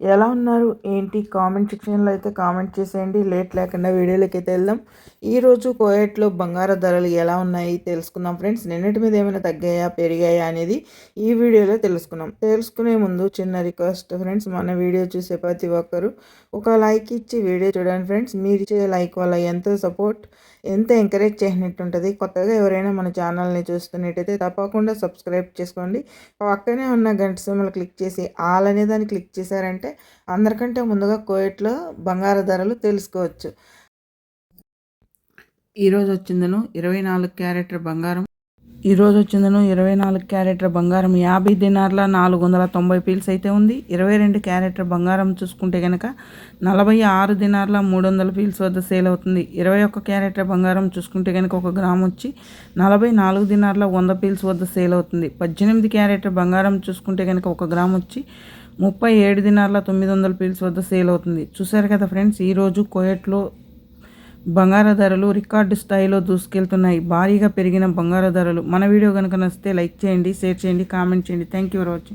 ఎలా ఉన్నారు? ఏంటి? కామెంట్ సెక్షన్లో అయితే కామెంట్ చేసేయండి. లేట్ లేకుండా వీడియోలోకి అయితే వెళ్దాం. ఈరోజు కోయట్లో బంగారు ధరలు ఎలా ఉన్నాయి తెలుసుకుందాం ఫ్రెండ్స్. నిన్నటి మీద ఏమైనా తగ్గాయా? పెరిగాయా అనేది ఈ వీడియోలో తెలుసుకున్నాం తెలుసుకునే ముందు చిన్న రిక్వెస్ట్ ఫ్రెండ్స్. మన వీడియో చూసే ప్రతి ఒక్కరు ఒక లైక్ ఇచ్చి వీడియో చూడండి ఫ్రెండ్స్. మీరు ఇచ్చే లైక్ వల్ల ఎంతో సపోర్ట్ ఎంత ఎంకరేజ్ చేసినట్టు ఉంటుంది. కొత్తగా ఎవరైనా మన ఛానల్ని చూస్తున్నట్టయితే తప్పకుండా సబ్స్క్రైబ్ చేసుకోండి. పక్కనే ఉన్న గంట సిమ్మలు క్లిక్ చేసి ఆల్ అనే దాన్ని క్లిక్ చేశారంటే అందరికంటే ముందుగా కోయట్లో బంగారు ధరలు తెలుసుకోవచ్చు. ఈరోజు వచ్చిందను ఇరవై నాలుగు క్యారెక్టర్ బంగారం. ఈరోజు వచ్చిందను ఇరవై నాలుగు క్యారెక్టర్ బంగారం. యాభై దినార్ల నాలుగు వందల తొంభై పీల్స్ అయితే ఉంది. ఇరవై రెండు క్యారెక్టర్ బంగారం చూసుకుంటే కనుక నలభై ఆరు దినార్ల మూడు వందల పీల్స్ వద్ద సేల్ అవుతుంది. ఇరవై ఒక్క క్యారెక్టర్ బంగారం చూసుకుంటే కనుక ఒక గ్రామ్ వచ్చి నలభై నాలుగు దినార్ల వంద పీల్స్ వద్ద సేల్ అవుతుంది. పద్దెనిమిది క్యారెక్టర్ బంగారం చూసుకుంటే కనుక ఒక గ్రామ్ వచ్చి ముప్పై ఏడు దినార్ల తొమ్మిది వందల పీల్స్ వద్ద సేల్ అవుతుంది. చూశారు కదా ఫ్రెండ్స్ ఈరోజు కోయట్లో బంగారు ధరలు రికార్డు స్థాయిలో దూసుకెళ్తున్నాయి. భారీగా పెరిగిన బంగారు ధరలు. మన వీడియో కనుక నచ్చితే లైక్ చేయండి షేర్ చేయండి కామెంట్ చేయండి. Thank you for watching